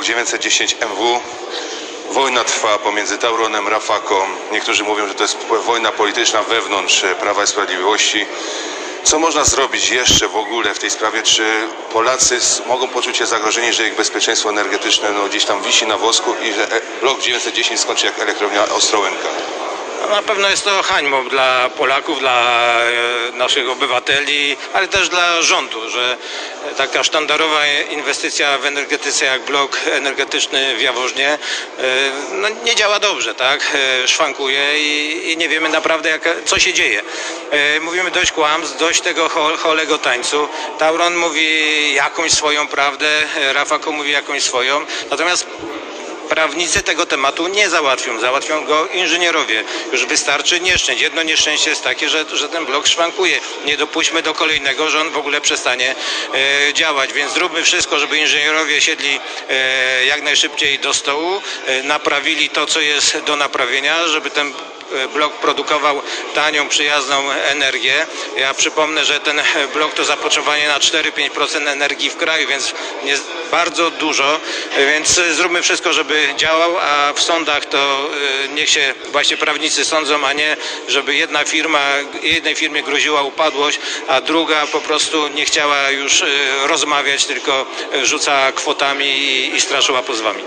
blok 910 MW. Wojna trwa pomiędzy Tauronem, Rafaką. Niektórzy mówią, że to jest wojna polityczna wewnątrz e, Prawa i Sprawiedliwości. Co można zrobić jeszcze w ogóle w tej sprawie? Czy Polacy mogą poczuć się zagrożeni, że ich bezpieczeństwo energetyczne no, gdzieś tam wisi na wosku i że e, blok 910 skończy jak elektrownia Ostrołęka? Na pewno jest to hańbą dla Polaków, dla e, naszych obywateli, ale też dla rządu, że taka sztandarowa inwestycja w energetyce jak blok energetyczny w Jaworznie e, no, nie działa dobrze, tak? E, Szwankuje i, i nie wiemy naprawdę jak, co się dzieje. E, Mówimy dość kłamstw, dość tego ho- holego tańcu. Tauron mówi jakąś swoją prawdę, e, Rafako mówi jakąś swoją, natomiast prawnicy tego tematu nie załatwią, załatwią go inżynierowie. Już wystarczy nieszczęść. Jedno nieszczęście jest takie, że, że ten blok szwankuje. Nie dopuśćmy do kolejnego, że on w ogóle przestanie e, działać, więc zróbmy wszystko, żeby inżynierowie siedli e, jak najszybciej do stołu, e, naprawili to, co jest do naprawienia, żeby ten blok produkował tanią, przyjazną energię. Ja przypomnę, że ten blok to zapotrzebowanie na 4-5% energii w kraju, więc jest bardzo dużo, więc e, zróbmy wszystko, żeby działał, a w sądach to e, niech się właśnie prawnicy sądzą, a nie żeby jedna firma, jednej firmie groziła upadłość, a druga po prostu nie chciała już e, rozmawiać, tylko e, rzuca kwotami i, i straszyła pozwami.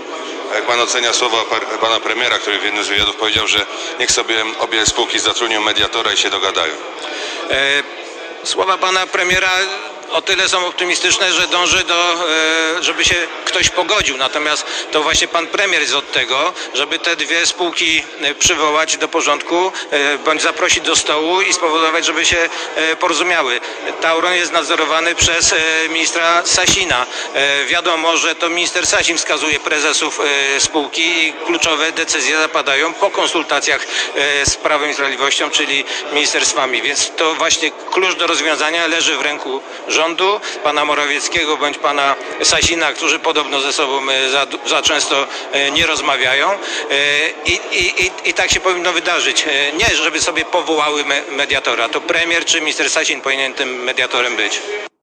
Jak pan ocenia słowa pana premiera, który w jednym z wywiadów powiedział, że niech sobie obie spółki zatrudnią mediatora i się dogadają? E, Słowa pana premiera o tyle są optymistyczne, że dąży do, e, żeby się ktoś pogodził. Natomiast to właśnie pan premier jest od tego, żeby te dwie spółki e, przywołać do porządku, e, bądź zaprosić do stołu i spowodować, żeby się porozumiały. Tauron jest nadzorowany przez ministra Sasina. Wiadomo, że to minister Sasin wskazuje prezesów spółki i kluczowe decyzje zapadają po konsultacjach z Prawem i Sprawiedliwością, czyli ministerstwami. Więc to właśnie klucz do rozwiązania leży w ręku rządu, pana Morawieckiego bądź pana Sasina, którzy podobno ze sobą e, za, za często e, nie rozmawiają. E, I, i, i, I tak się powinno wydarzyć. Nie, żeby sobie powołały me- mediatora. To premier czy minister Sasin powinien tym mediatorem być.